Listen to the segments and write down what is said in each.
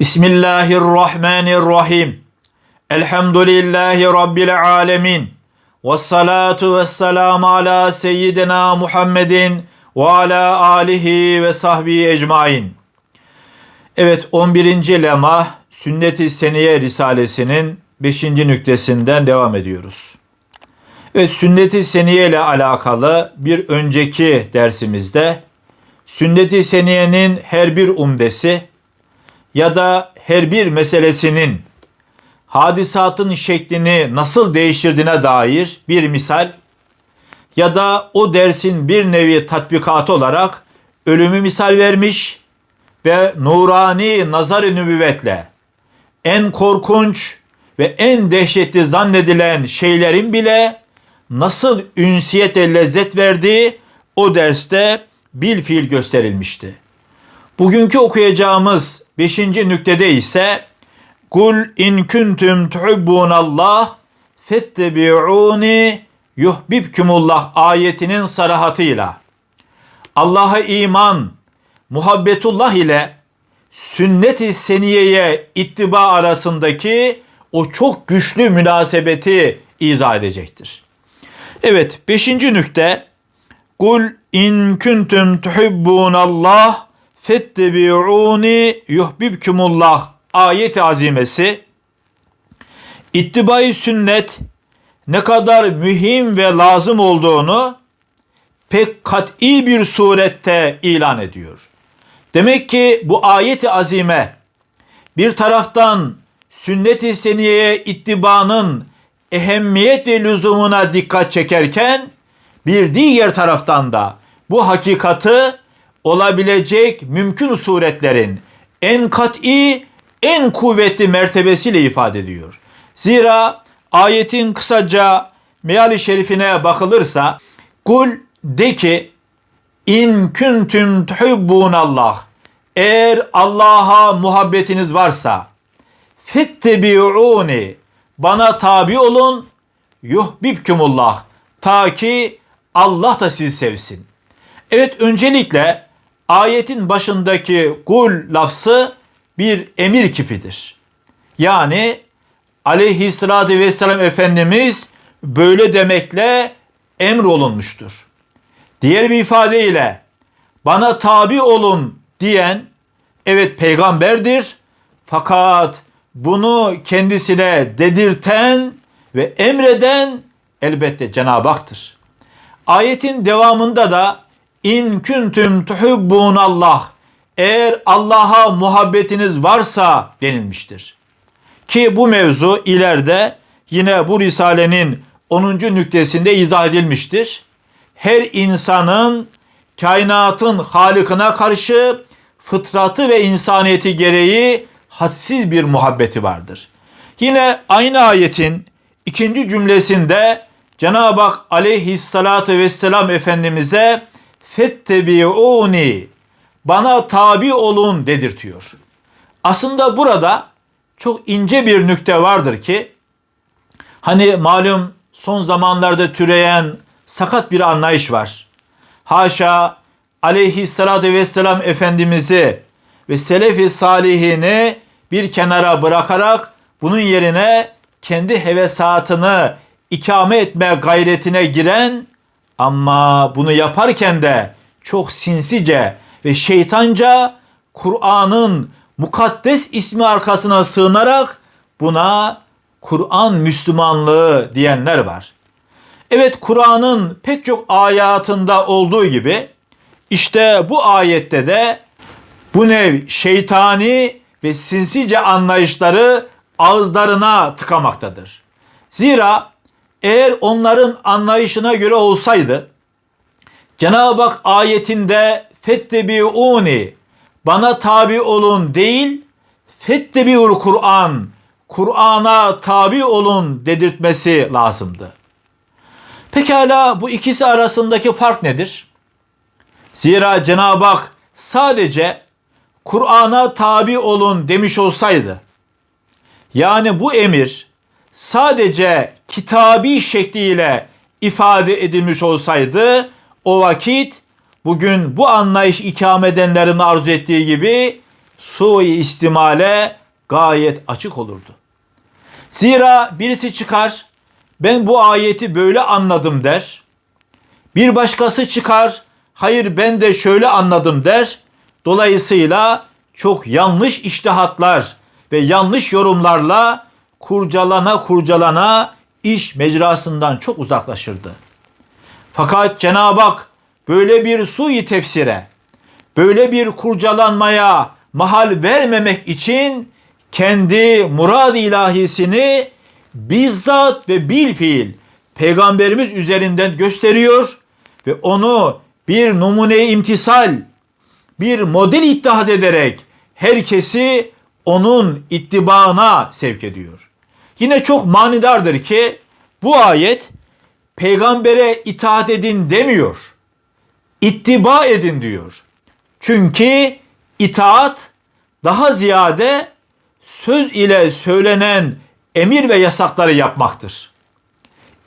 Bismillahirrahmanirrahim. Elhamdülillahi Rabbil alemin. Ve salatu ve selamu ala seyyidina Muhammedin ve ala alihi ve sahbihi ecmain. Evet 11. lema Sünnet-i Seniye Risalesinin 5. nüktesinden devam ediyoruz. Evet Sünnet-i Seniye ile alakalı bir önceki dersimizde Sünnet-i Seniye'nin her bir umdesi ya da her bir meselesinin hadisatın şeklini nasıl değiştirdiğine dair bir misal ya da o dersin bir nevi tatbikatı olarak ölümü misal vermiş ve nurani nazar-ı nübüvvetle en korkunç ve en dehşetli zannedilen şeylerin bile nasıl ünsiyete lezzet verdiği o derste bil fiil gösterilmişti. Bugünkü okuyacağımız beşinci nüktede ise Kul in kuntum tuhibbunallah fettebi'uni yuhbibkumullah ayetinin sarahatıyla Allah'a iman, muhabbetullah ile sünnet-i seniyeye ittiba arasındaki o çok güçlü münasebeti izah edecektir. Evet, beşinci nükte Kul in kuntum tuhibbunallah fettebi'uni yuhbibkumullah ayet-i azimesi ittibai sünnet ne kadar mühim ve lazım olduğunu pek kat'i bir surette ilan ediyor. Demek ki bu ayet-i azime bir taraftan sünnet-i seniyeye ittibanın ehemmiyet ve lüzumuna dikkat çekerken bir diğer taraftan da bu hakikati olabilecek mümkün suretlerin en kat'i, en kuvvetli mertebesiyle ifade ediyor. Zira ayetin kısaca meali şerifine bakılırsa kul de ki in kuntum tuhibbunallah eğer Allah'a muhabbetiniz varsa fettebi'uni bana tabi olun yuhbibkumullah ta ki Allah da sizi sevsin. Evet öncelikle ayetin başındaki kul lafzı bir emir kipidir. Yani aleyhissalatü vesselam Efendimiz böyle demekle emrolunmuştur. Diğer bir ifadeyle bana tabi olun diyen evet peygamberdir fakat bunu kendisine dedirten ve emreden elbette Cenab-ı Hak'tır. Ayetin devamında da in kuntum tuhibbunallah eğer Allah'a muhabbetiniz varsa denilmiştir. Ki bu mevzu ileride yine bu risalenin 10. nüktesinde izah edilmiştir. Her insanın kainatın halikine karşı fıtratı ve insaniyeti gereği hadsiz bir muhabbeti vardır. Yine aynı ayetin ikinci cümlesinde Cenab-ı Hak aleyhissalatu vesselam Efendimiz'e fettebi'uni bana tabi olun dedirtiyor. Aslında burada çok ince bir nükte vardır ki hani malum son zamanlarda türeyen sakat bir anlayış var. Haşa aleyhissalatü vesselam Efendimiz'i ve selefi salihini bir kenara bırakarak bunun yerine kendi hevesatını ikame etme gayretine giren ama bunu yaparken de çok sinsice ve şeytanca Kur'an'ın mukaddes ismi arkasına sığınarak buna Kur'an Müslümanlığı diyenler var. Evet Kur'an'ın pek çok ayatında olduğu gibi işte bu ayette de bu nev şeytani ve sinsice anlayışları ağızlarına tıkamaktadır. Zira eğer onların anlayışına göre olsaydı Cenab-ı Hak ayetinde fettebi'uni bana tabi olun değil fettebi'ul Kur'an Kur'an'a tabi olun dedirtmesi lazımdı. Pekala bu ikisi arasındaki fark nedir? Zira Cenab-ı Hak sadece Kur'an'a tabi olun demiş olsaydı yani bu emir sadece kitabi şekliyle ifade edilmiş olsaydı o vakit bugün bu anlayış ikame edenlerin arzu ettiği gibi sui istimale gayet açık olurdu. Zira birisi çıkar, ben bu ayeti böyle anladım der. Bir başkası çıkar, hayır ben de şöyle anladım der. Dolayısıyla çok yanlış iştihatlar ve yanlış yorumlarla kurcalana kurcalana iş mecrasından çok uzaklaşırdı. Fakat Cenab-ı Hak böyle bir sui tefsire, böyle bir kurcalanmaya mahal vermemek için kendi murad ilahisini bizzat ve bil fiil peygamberimiz üzerinden gösteriyor ve onu bir numune imtisal, bir model ittihaz ederek herkesi onun ittibaına sevk ediyor. Yine çok manidardır ki bu ayet peygambere itaat edin demiyor. İttiba edin diyor. Çünkü itaat daha ziyade söz ile söylenen emir ve yasakları yapmaktır.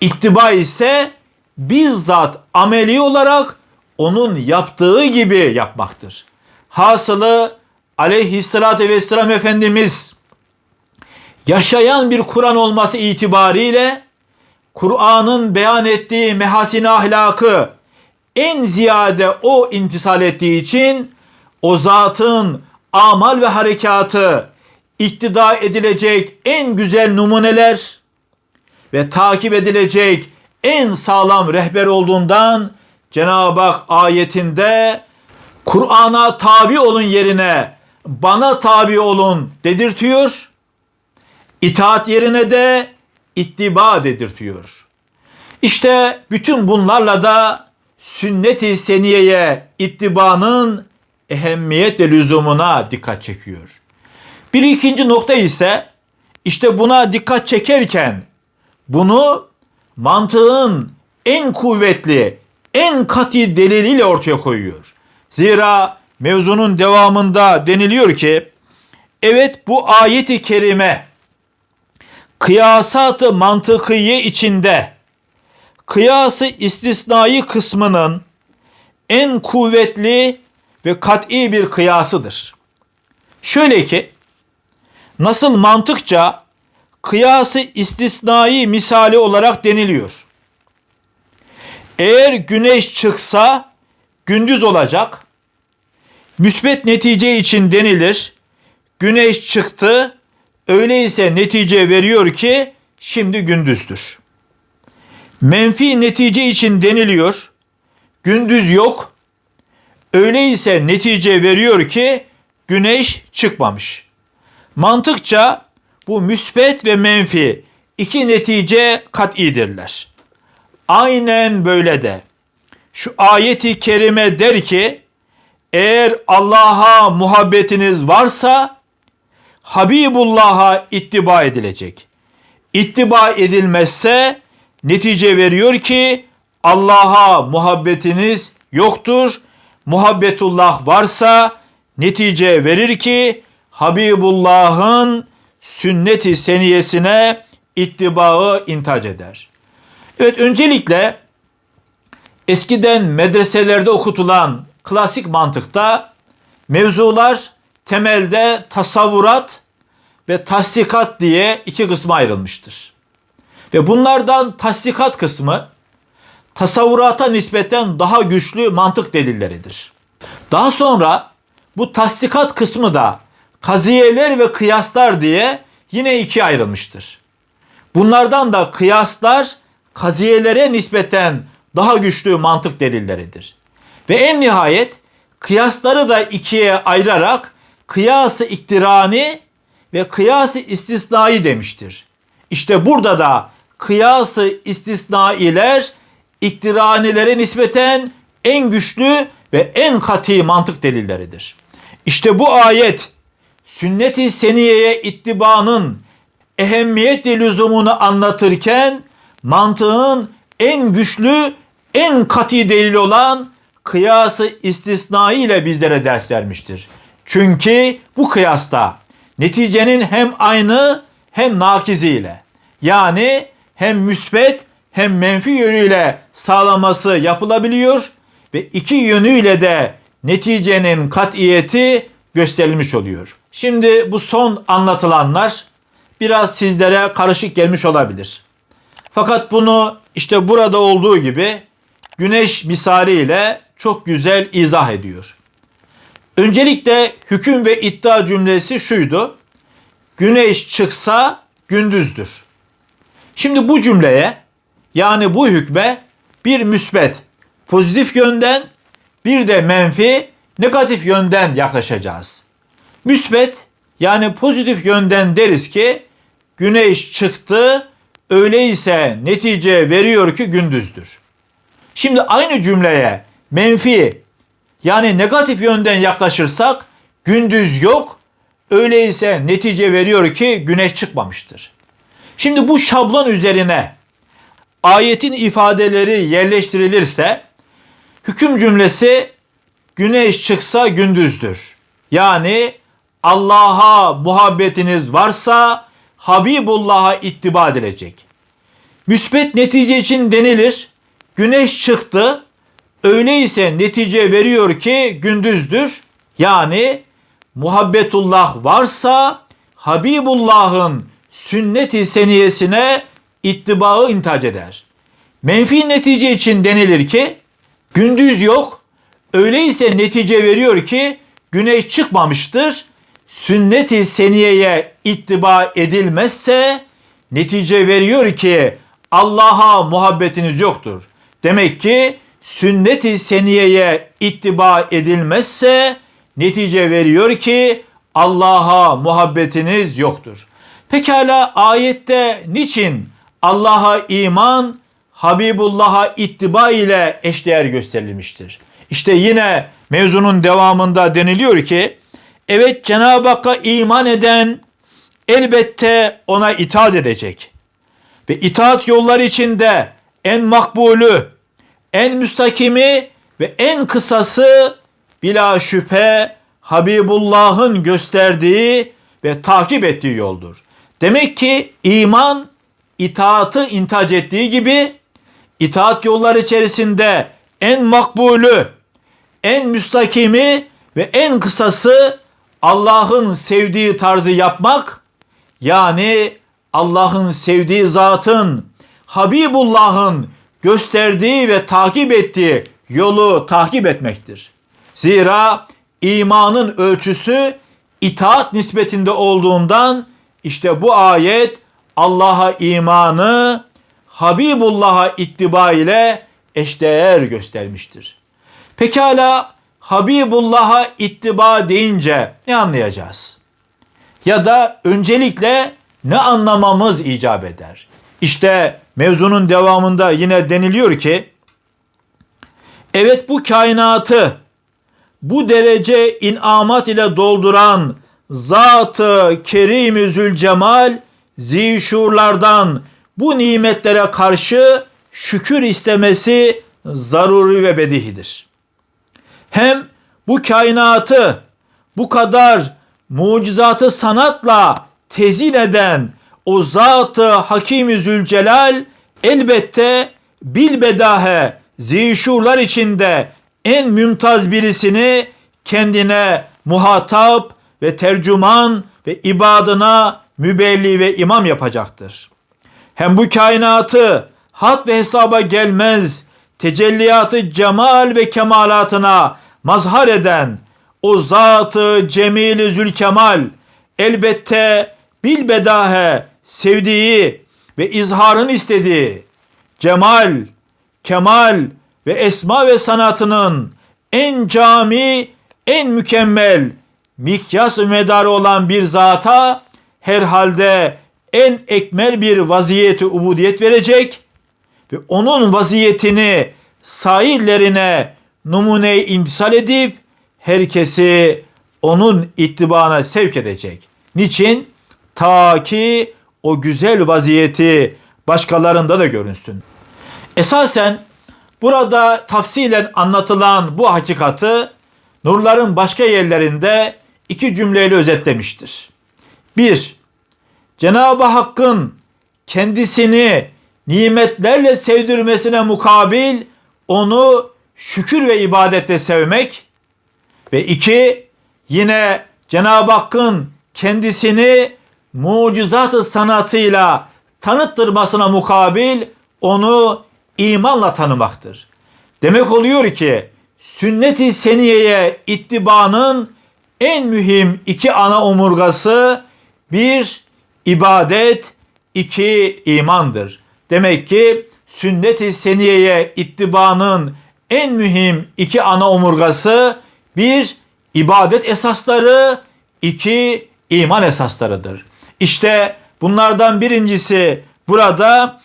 İttiba ise bizzat ameli olarak onun yaptığı gibi yapmaktır. Hasılı aleyhissalatü vesselam Efendimiz yaşayan bir Kur'an olması itibariyle Kur'an'ın beyan ettiği mehasin ahlakı en ziyade o intisal ettiği için o zatın amal ve harekatı iktida edilecek en güzel numuneler ve takip edilecek en sağlam rehber olduğundan Cenab-ı Hak ayetinde Kur'an'a tabi olun yerine bana tabi olun dedirtiyor. İtaat yerine de ittiba dedirtiyor. İşte bütün bunlarla da sünnet-i seniyeye ittibanın ehemmiyet ve lüzumuna dikkat çekiyor. Bir ikinci nokta ise işte buna dikkat çekerken bunu mantığın en kuvvetli, en kati deliliyle ortaya koyuyor. Zira mevzunun devamında deniliyor ki evet bu ayeti kerime kıyasat-ı mantıkiye içinde kıyası istisnai kısmının en kuvvetli ve kat'i bir kıyasıdır. Şöyle ki nasıl mantıkça kıyası istisnai misali olarak deniliyor. Eğer güneş çıksa gündüz olacak. Müsbet netice için denilir. Güneş çıktı. Öyleyse netice veriyor ki şimdi gündüzdür. Menfi netice için deniliyor. Gündüz yok. Öyleyse netice veriyor ki güneş çıkmamış. Mantıkça bu müsbet ve menfi iki netice kat'idirler. Aynen böyle de şu ayeti kerime der ki eğer Allah'a muhabbetiniz varsa Habibullah'a ittiba edilecek. İttiba edilmezse netice veriyor ki Allah'a muhabbetiniz yoktur. Muhabbetullah varsa netice verir ki Habibullah'ın sünnet-i seniyesine ittibaı intac eder. Evet öncelikle eskiden medreselerde okutulan klasik mantıkta mevzular temelde tasavvurat ve tasdikat diye iki kısma ayrılmıştır. Ve bunlardan tasdikat kısmı tasavvurata nispeten daha güçlü mantık delilleridir. Daha sonra bu tasdikat kısmı da kaziyeler ve kıyaslar diye yine ikiye ayrılmıştır. Bunlardan da kıyaslar kaziyelere nispeten daha güçlü mantık delilleridir. Ve en nihayet kıyasları da ikiye ayırarak kıyası iktirani ve kıyası istisnai demiştir. İşte burada da kıyası istisnailer iktiranilere nispeten en güçlü ve en katı mantık delilleridir. İşte bu ayet sünnet-i seniyeye ittibanın ehemmiyet ve lüzumunu anlatırken mantığın en güçlü, en katı delili olan kıyası istisnai ile bizlere ders vermiştir. Çünkü bu kıyasta neticenin hem aynı hem nakiziyle yani hem müsbet hem menfi yönüyle sağlaması yapılabiliyor ve iki yönüyle de neticenin katiyeti gösterilmiş oluyor. Şimdi bu son anlatılanlar biraz sizlere karışık gelmiş olabilir. Fakat bunu işte burada olduğu gibi güneş misaliyle çok güzel izah ediyor. Öncelikle hüküm ve iddia cümlesi şuydu. Güneş çıksa gündüzdür. Şimdi bu cümleye yani bu hükme bir müsbet, pozitif yönden bir de menfi, negatif yönden yaklaşacağız. Müsbet yani pozitif yönden deriz ki güneş çıktı öyleyse netice veriyor ki gündüzdür. Şimdi aynı cümleye menfi yani negatif yönden yaklaşırsak gündüz yok öyleyse netice veriyor ki güneş çıkmamıştır. Şimdi bu şablon üzerine ayetin ifadeleri yerleştirilirse hüküm cümlesi güneş çıksa gündüzdür. Yani Allah'a muhabbetiniz varsa Habibullah'a ittiba edilecek. Müsbet netice için denilir. Güneş çıktı. Öyleyse netice veriyor ki gündüzdür. Yani muhabbetullah varsa Habibullah'ın sünnet-i seniyesine ittibaı intac eder. Menfi netice için denilir ki gündüz yok. Öyleyse netice veriyor ki güneş çıkmamıştır. Sünnet-i seniyeye ittiba edilmezse netice veriyor ki Allah'a muhabbetiniz yoktur. Demek ki sünnet-i seniyeye ittiba edilmezse netice veriyor ki Allah'a muhabbetiniz yoktur. Pekala ayette niçin Allah'a iman Habibullah'a ittiba ile eşdeğer gösterilmiştir? İşte yine mevzunun devamında deniliyor ki evet Cenab-ı Hakk'a iman eden elbette ona itaat edecek. Ve itaat yolları içinde en makbulü, en müstakimi ve en kısası bila şüphe Habibullah'ın gösterdiği ve takip ettiği yoldur. Demek ki iman itaatı intac ettiği gibi itaat yolları içerisinde en makbulü, en müstakimi ve en kısası Allah'ın sevdiği tarzı yapmak yani Allah'ın sevdiği zatın Habibullah'ın gösterdiği ve takip ettiği yolu takip etmektir. Zira imanın ölçüsü itaat nispetinde olduğundan işte bu ayet Allah'a imanı Habibullah'a ittiba ile eşdeğer göstermiştir. Pekala Habibullah'a ittiba deyince ne anlayacağız? Ya da öncelikle ne anlamamız icap eder? İşte mevzunun devamında yine deniliyor ki evet bu kainatı bu derece inamat ile dolduran Zat-ı Kerim-i Zülcemal zişurlardan bu nimetlere karşı şükür istemesi zaruri ve bedihidir. Hem bu kainatı bu kadar mucizatı sanatla tezin eden o Zat-ı Hakim-i Zülcelal elbette bilbedahe zişurlar içinde en mümtaz birisini kendine muhatap ve tercüman ve ibadına mübelli ve imam yapacaktır. Hem bu kainatı hat ve hesaba gelmez tecelliyatı cemal ve kemalatına mazhar eden o zatı cemil zülkemal elbette bilbedahe sevdiği ve izharını istediği cemal, kemal ve esma ve sanatının en cami, en mükemmel mikyas medarı olan bir zata herhalde en ekmel bir vaziyeti ubudiyet verecek ve onun vaziyetini sairlerine numune imtisal edip herkesi onun ittibana sevk edecek. Niçin? Ta ki o güzel vaziyeti başkalarında da görünsün. Esasen burada tafsilen anlatılan bu hakikati nurların başka yerlerinde iki cümleyle özetlemiştir. Bir, Cenab-ı Hakk'ın kendisini nimetlerle sevdirmesine mukabil onu şükür ve ibadette sevmek ve iki, yine Cenab-ı Hakk'ın kendisini mucizat-ı sanatıyla tanıttırmasına mukabil onu imanla tanımaktır. Demek oluyor ki sünnet-i seniyeye ittibanın en mühim iki ana omurgası bir ibadet, iki imandır. Demek ki sünnet-i seniyeye ittibanın en mühim iki ana omurgası bir ibadet esasları, iki iman esaslarıdır. İşte bunlardan birincisi burada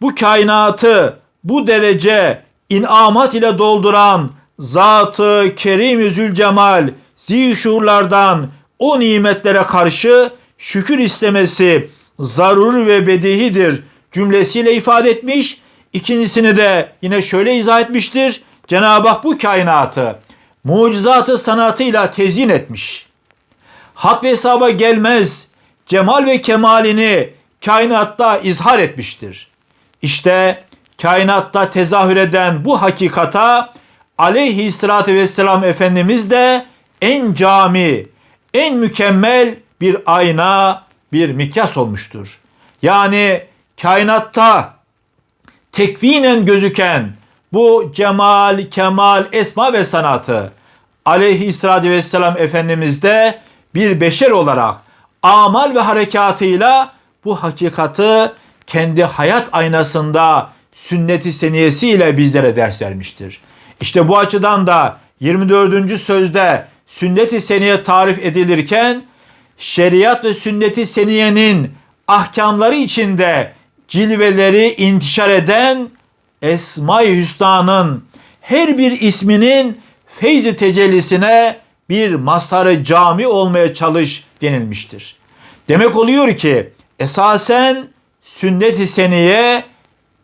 bu kainatı bu derece inamat ile dolduran Zatı Kerim Zülcemal zişurlardan o nimetlere karşı şükür istemesi zarur ve bedihidir cümlesiyle ifade etmiş. İkincisini de yine şöyle izah etmiştir. Cenab-ı Hak bu kainatı mucizatı sanatıyla tezyin etmiş. Hak ve hesaba gelmez cemal ve kemalini kainatta izhar etmiştir. İşte kainatta tezahür eden bu hakikata aleyhissalatü vesselam Efendimiz de en cami, en mükemmel bir ayna, bir mikyas olmuştur. Yani kainatta tekvinen gözüken bu cemal, kemal, esma ve sanatı aleyhissalatü vesselam Efendimiz de bir beşer olarak amal ve harekatıyla bu hakikati kendi hayat aynasında sünnet-i seniyesiyle bizlere ders vermiştir. İşte bu açıdan da 24. sözde sünnet-i seniye tarif edilirken şeriat ve sünnet-i seniyenin ahkamları içinde cilveleri intişar eden Esma-i Hüsna'nın her bir isminin feyzi tecellisine bir masarı cami olmaya çalış denilmiştir. Demek oluyor ki esasen sünnet-i seniye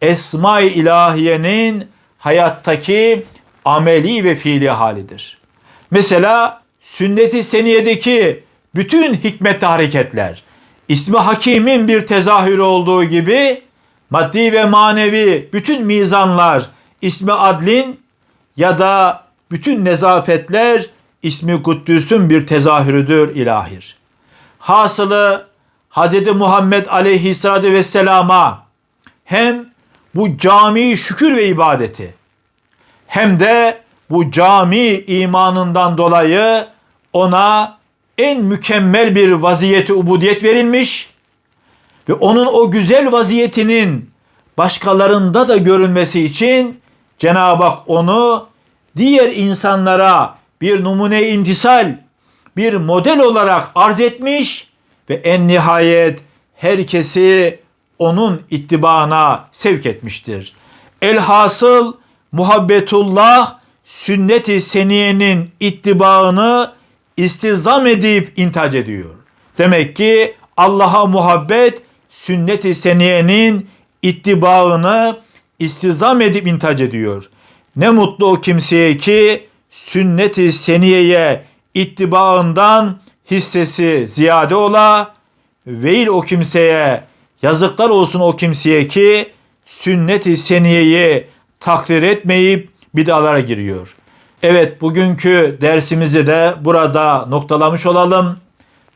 Esma-i ilahiyenin hayattaki ameli ve fiili halidir. Mesela sünnet-i seniyedeki bütün hikmet hareketler ismi hakimin bir tezahürü olduğu gibi maddi ve manevi bütün mizanlar ismi adlin ya da bütün nezafetler ismi Kuddüs'ün bir tezahürüdür ilahir. Hasılı Hz. Muhammed aleyhissalatü vesselama hem bu cami şükür ve ibadeti hem de bu cami imanından dolayı ona en mükemmel bir vaziyeti ubudiyet verilmiş ve onun o güzel vaziyetinin başkalarında da görünmesi için Cenab-ı Hak onu diğer insanlara bir numune imtisal, bir model olarak arz etmiş ve en nihayet herkesi onun ittibana sevk etmiştir. Elhasıl muhabbetullah sünnet-i seniyenin ittibaını istizam edip intac ediyor. Demek ki Allah'a muhabbet sünnet-i seniyenin ittibaını istizam edip intac ediyor. Ne mutlu o kimseye ki sünnet-i seniyeye ittibaından hissesi ziyade ola. Veil o kimseye, yazıklar olsun o kimseye ki sünnet-i seniyeyi takdir etmeyip bidalara giriyor. Evet bugünkü dersimizi de burada noktalamış olalım.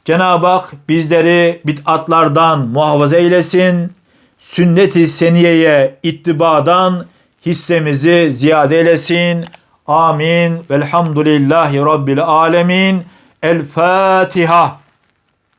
Cenab-ı Hak bizleri bid'atlardan muhafaza eylesin. Sünnet-i seniyeye ittibadan hissemizi ziyade eylesin. Amin. Velhamdülillahi Rabbil alemin. El Fatiha.